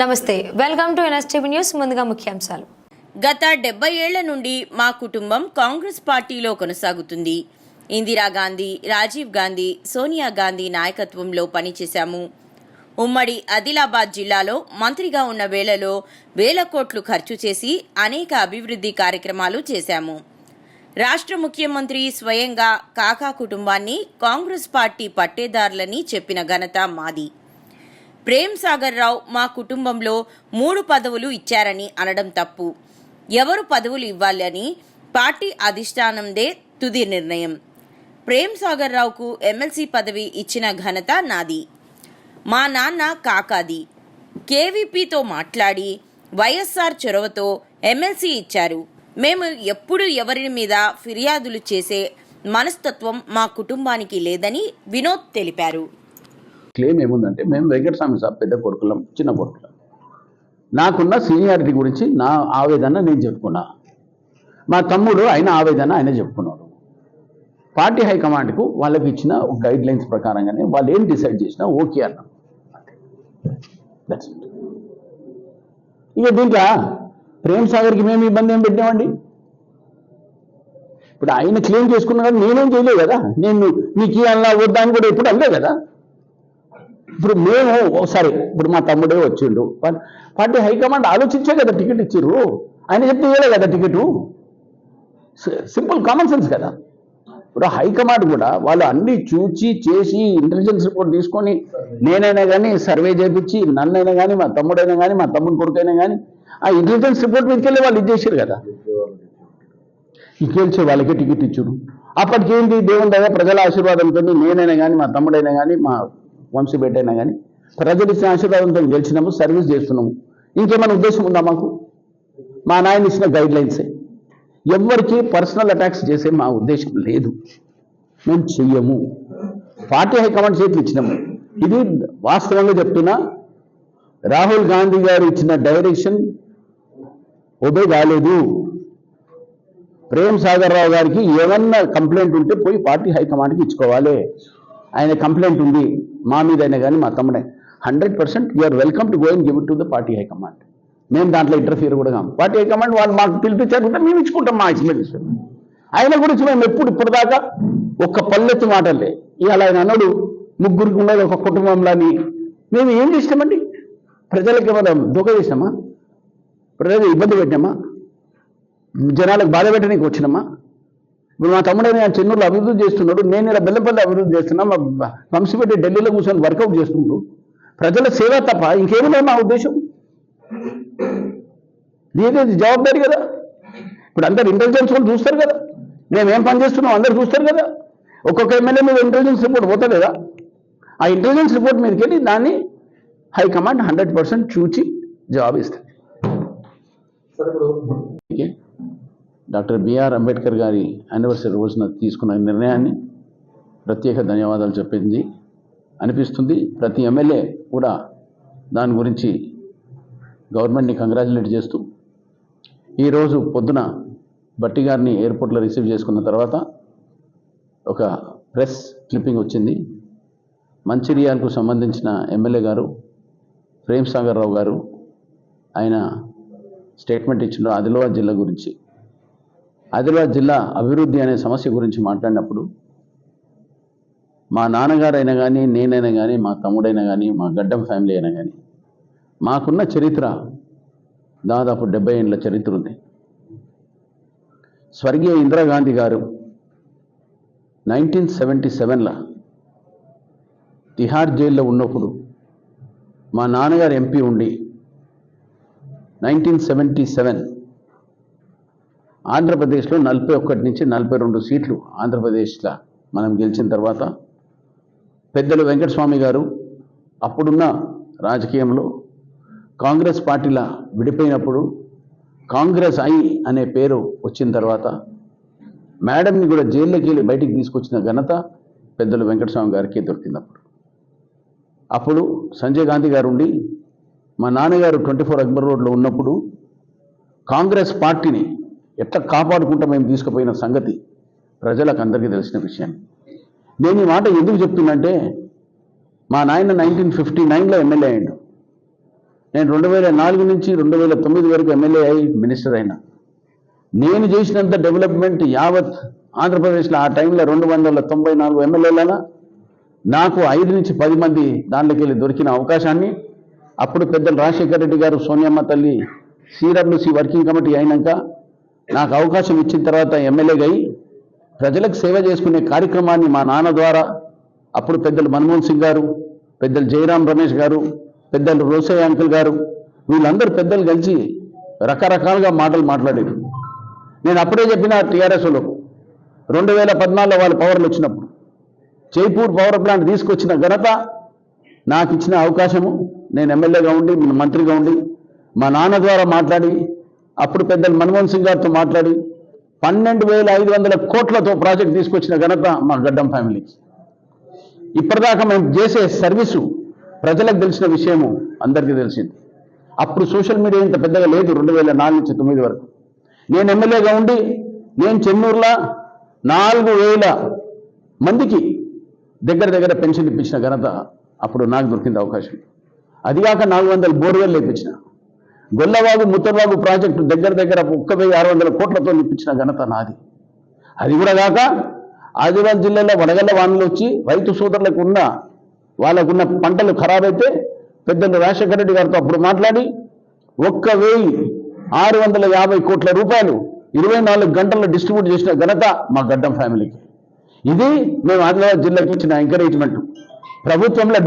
నమస్తే welcome to NSTV news ముందుగా ముఖ్యాంశాలు. గత డెబ్బై ఏళ్ళ నుండి మా కుటుంబం కాంగ్రెస్ పార్టీలో కొనసాగుతుంది. ఇందిరాగాంధీ రాజీవ్ గాంధీ సోనియా గాంధీ నాయకత్వంలో పనిచేశాము. ఉమ్మడి ఆదిలాబాద్ జిల్లాలో మంత్రిగా ఉన్న వేళలో వేల కోట్లు ఖర్చు చేసి అనేక అభివృద్ధి కార్యక్రమాలు చేశాము. రాష్ట్ర ముఖ్యమంత్రి స్వయంగా కాకా కుటుంబాన్ని కాంగ్రెస్ పార్టీ పట్టేదారులని చెప్పిన ఘనత మాది. ప్రేమ్ సాగర్ రావు మా కుటుంబంలో మూడు పదవులు ఇచ్చారని అనడం తప్పు. ఎవరు పదవులు ఇవ్వాలని పార్టీ అధిష్టానందే తుది నిర్ణయం. ప్రేమ్ సాగర్ రావుకు ఎమ్మెల్సీ పదవి ఇచ్చిన ఘనత నాది. మా నాన్న కాకాది. కేవీపీతో మాట్లాడి వైఎస్ఆర్ చొరవతో ఎమ్మెల్సీ ఇచ్చారు. మేము ఎప్పుడు ఎవరి మీద ఫిర్యాదులు చేసే మనస్తత్వం మా కుటుంబానికి లేదని వినోద్ తెలిపారు. క్లెయిమ్ ఏముందంటే మేము వెంకటస్వామి సాబ్ పెద్ద కొడుకులం చిన్న కొడుకులం. నాకున్న సీనియారిటీ గురించి నా ఆవేదన నేను చెప్పుకున్నా. మా తమ్ముడు ఆయన ఆవేదన ఆయన చెప్పుకున్నాడు. పార్టీ హైకమాండ్కు వాళ్ళకి ఇచ్చిన గైడ్ లైన్స్ ప్రకారంగానే వాళ్ళు ఏం డిసైడ్ చేసినా ఓకే అన్నాం ఇక దీంట్లో ప్రేమ్ సాగర్కి మేము ఇబ్బంది ఏం పెట్టామండి ఇప్పుడు ఆయన క్లెయిమ్ చేసుకున్నా నేనేం చేయలేదు కదా? నేను నీకు అలా వద్దా అని కూడా ఎప్పుడు అనలేదు కదా? ఇప్పుడు మేము ఒకసారి ఇప్పుడు మా తమ్ముడే వచ్చిండు. పార్టీ హైకమాండ్ ఆలోచించే కదా టికెట్ ఇచ్చిర్రు. ఆయన చెప్తే ఇవ్వలే కదా టికెట్. సింపుల్ కామన్ సెన్స్ కదా. ఇప్పుడు హైకమాండ్ కూడా వాళ్ళు అన్ని చూచి చేసి ఇంటెలిజెన్స్ రిపోర్ట్ తీసుకొని నేనైనా కానీ సర్వే చేపించి నన్నైనా కానీ మా తమ్ముడైనా కానీ మా తమ్ముడు కొడుకైనా కానీ ఆ ఇంటెలిజెన్స్ రిపోర్ట్ మీదకెళ్ళి వాళ్ళు ఇచ్చేసారు కదా. ఈ వాళ్ళకే టికెట్ ఇచ్చుడు. అప్పటికేంటి దేవుని దగ్గర ప్రజల ఆశీర్వాదంతో నేనైనా కానీ మా తమ్ముడైనా కానీ మా వంశీ అయినా కానీ ప్రజలు ఇచ్చిన ఆశీర్వాదంతో గెలిచినాము సర్వీస్ చేస్తున్నాము. ఇంకేమైనా ఉద్దేశం ఉందా మాకు? మా నాయన ఇచ్చిన గైడ్ లైన్సే ఎవరికి పర్సనల్ అటాక్స్ చేసే మా ఉద్దేశం లేదు. మేము చెయ్యము. పార్టీ హైకమాండ్ చేతులు ఇచ్చినాము. ఇది వాస్తవంగా చెప్తున్నా రాహుల్ గాంధీ గారు ఇచ్చిన డైరెక్షన్ ఒబే కాలేదు. ప్రేమ్ సాగర్ రావు గారికి ఏమన్నా కంప్లైంట్ ఉంటే పోయి పార్టీ హైకమాండ్కి ఇచ్చుకోవాలి. ఆయన కంప్లైంట్ ఉంది మా మీద అయినా కానీ మా తమ్ముడే hundred percent you're welcome to go and give to the party high command. మేము దాంట్లో ఇంటర్ఫియర్ కూడా కాము. పార్టీ హైకమాండ్ వాళ్ళు మాకు పిలిపించారు మేము ఇచ్చుకుంటాం మా ఎక్స్ప్లెనేషన్ ఆయన గురించి మేము ఎప్పుడు ఇప్పటిదాకా ఒక్క పల్లెత్తు మాటలే ఇవాళ ఆయన అన్నాడు ముగ్గురికి ఉండేది ఒక కుటుంబంలోని. మేము ఏం చేసినామండి? ప్రజలకు ఏమైనా దూక చేసినామా? ప్రజలు ఇబ్బంది పెట్టినామా? జనాలకు బాధ పెట్టడానికి వచ్చినామా? ఇప్పుడు మా తమ్ముడైన ఆయన చెన్నూరులో అభివృద్ధి చేస్తున్నాడు నేను ఇలా బెల్లంపల్లి అభివృద్ధి చేస్తున్నా మా వంశీపెట్టి ఢిల్లీలో కూర్చొని వర్కౌట్ చేసుకుంటూ ప్రజల సేవ తప్ప ఇంకేమీ మా ఉద్దేశం. దీని జవాబారి కదా. ఇప్పుడు అందరు ఇంటెలిజెన్స్ వాళ్ళు చూస్తారు కదా. మేము ఏం పని చేస్తున్నాం అందరు చూస్తారు కదా. ఒక్కొక్క ఎమ్మెల్యే మీద ఇంటెలిజెన్స్ రిపోర్ట్ పోతుంది కదా ఆ ఇంటెలిజెన్స్ రిపోర్ట్ మీదకి వెళ్ళి దాన్ని హైకమాండ్ హండ్రెడ్ పర్సెంట్ చూచి జవాబు ఇస్తుంది. డాక్టర్ బిఆర్ అంబేద్కర్ గారి యానివర్సరీ రోజున తీసుకున్న నిర్ణయాన్ని ప్రత్యేక ధన్యవాదాలు చెప్పింది. అనిపిస్తుంది ప్రతి ఎమ్మెల్యే కూడా దాని గురించి గవర్నమెంట్ని కంగ్రాచులేట్ చేస్తూ ఈరోజు పొద్దున బట్టి గారిని ఎయిర్పోర్ట్లో రిసీవ్ చేసుకున్న తర్వాత ఒక ప్రెస్ క్లిప్పింగ్ వచ్చింది. మంచిర్యాలకు సంబంధించిన ఎమ్మెల్యే గారు ప్రేమ్ సాగర్ రావు గారు ఆయన స్టేట్మెంట్ ఇచ్చిన ఆదిలాబాద్ జిల్లా గురించి. ఆదిలాబాద్ జిల్లా అభివృద్ధి అనే సమస్య గురించి మాట్లాడినప్పుడు మా నాన్నగారైనా కానీ నేనైనా కానీ మా తమ్ముడైనా కానీ మా గడ్డం ఫ్యామిలీ అయినా కానీ మాకున్న చరిత్ర దాదాపు డెబ్బై ఏళ్ళ చరిత్ర ఉంది. స్వర్గీయ ఇందిరాగాంధీ గారు నైన్టీన్ సెవెంటీ సెవెన్లో తిహార్ జైల్లో ఉన్నప్పుడు మా నాన్నగారు ఎంపీ ఉండి నైన్టీన్ సెవెంటీ సెవెన్ ఆంధ్రప్రదేశ్లో నలభై ఒకటి నుంచి నలభై రెండు సీట్లు ఆంధ్రప్రదేశ్లో మనం గెలిచిన తర్వాత పెద్దలు వెంకటస్వామి గారు అప్పుడున్న రాజకీయంలో కాంగ్రెస్ పార్టీలా విడిపోయినప్పుడు కాంగ్రెస్ ఐ అనే పేరు వచ్చిన తర్వాత మేడంని కూడా జైల్లోకి వెళ్ళి బయటికి తీసుకొచ్చిన ఘనత పెద్దలు వెంకటస్వామి గారికి దొరికింది అప్పుడు అప్పుడు సంజయ్ గాంధీ గారు ఉండి మా నాన్నగారు ట్వంటీ ఫోర్ అక్బర్ రోడ్లో ఉన్నప్పుడు కాంగ్రెస్ పార్టీని ఎట్లా కాపాడుకుంటా మేము తీసుకుపోయిన సంగతి? ప్రజలకు అందరికీ తెలిసిన విషయం. నేను ఈ మాట ఎందుకు చెప్తున్నంటే మా నాయన నైన్టీన్ ఫిఫ్టీ నైన్లో ఎమ్మెల్యే అయ్యాడు. నేను రెండు వేల నాలుగు నుంచి రెండు వేల తొమ్మిది వరకు ఎమ్మెల్యే అయి మినిస్టర్ అయినా. నేను చేసినంత డెవలప్మెంట్ యావత్ ఆంధ్రప్రదేశ్లో ఆ టైంలో రెండు వందల తొంభై నాలుగు ఎమ్మెల్యేలన నాకు ఐదు నుంచి పది మంది దాంట్లోకి వెళ్ళి దొరికిన అవకాశాన్ని అప్పుడు పెద్దలు రాజశేఖర రెడ్డి గారు సోనియమ్మ తల్లి సిడబ్ల్యూసి వర్కింగ్ కమిటీ అయినాక నాకు అవకాశం ఇచ్చిన తర్వాత ఎమ్మెల్యేగా అయి ప్రజలకు సేవ చేసుకునే కార్యక్రమాన్ని మా నాన్న ద్వారా అప్పుడు పెద్దలు మన్మోహన్ సింగ్ గారు పెద్దలు జయరాం రమేష్ గారు పెద్దలు రోసయ్య అంకుల్ గారు వీళ్ళందరూ పెద్దలు కలిసి రకరకాలుగా మాటలు మాట్లాడారు. నేను అప్పుడే చెప్పిన టీఆర్ఎస్లో రెండు వేల పద్నాలుగులో వాళ్ళ పవర్లు వచ్చినప్పుడు జైపూర్ పవర్ ప్లాంట్ తీసుకొచ్చిన ఘనత నాకు ఇచ్చిన అవకాశము. నేను ఎమ్మెల్యేగా ఉండి మంత్రిగా ఉండి మా నాన్న ద్వారా మాట్లాడి అప్పుడు పెద్దలు మన్మోహన్ సింగ్ గారితో మాట్లాడి పన్నెండు వేల ఐదు వందల కోట్లతో ప్రాజెక్ట్ తీసుకొచ్చిన ఘనత మా గడ్డం ఫ్యామిలీకి ఇప్పటిదాకా మేము చేసే సర్వీసు ప్రజలకు తెలిసిన విషయము అందరికీ తెలిసింది. అప్పుడు సోషల్ మీడియా ఇంత పెద్దగా లేదు రెండు వేల నాలుగు నుంచి తొమ్మిది వరకు. నేను ఎమ్మెల్యేగా ఉండి నేను చెన్నూరులో నాలుగు వేల మందికి దగ్గర దగ్గర పెన్షన్ ఇప్పించిన ఘనత అప్పుడు నాకు దొరికింది అవకాశం. అదిగాక నాలుగు వందల బోర్వెల్ ఇప్పించిన గొల్లవాగు ముత్తరవాగు ప్రాజెక్టు దగ్గర దగ్గర ఒక్క వెయ్యి ఆరు వందల కోట్లతో నిప్పించిన ఘనత నాది. అది కూడా కాక ఆదివారం జిల్లాలో వడగల్ల వానలు వచ్చి రైతు సోదరులకు ఉన్న వాళ్ళకున్న పంటలు ఖరాబ్ అయితే పెద్దలు రాజశేఖర రెడ్డి గారితో అప్పుడు మాట్లాడి ఒక్క వెయ్యి ఆరు వందల యాభై కోట్ల రూపాయలు ఇరవై నాలుగు గంటల్లో డిస్ట్రిబ్యూట్ చేసిన ఘనత మా గడ్డం ఫ్యామిలీకి. ఇది మేము ఆదిలాబాద్ జిల్లాకి ఇచ్చిన ఎంకరేజ్మెంట్ ప్రభుత్వంలో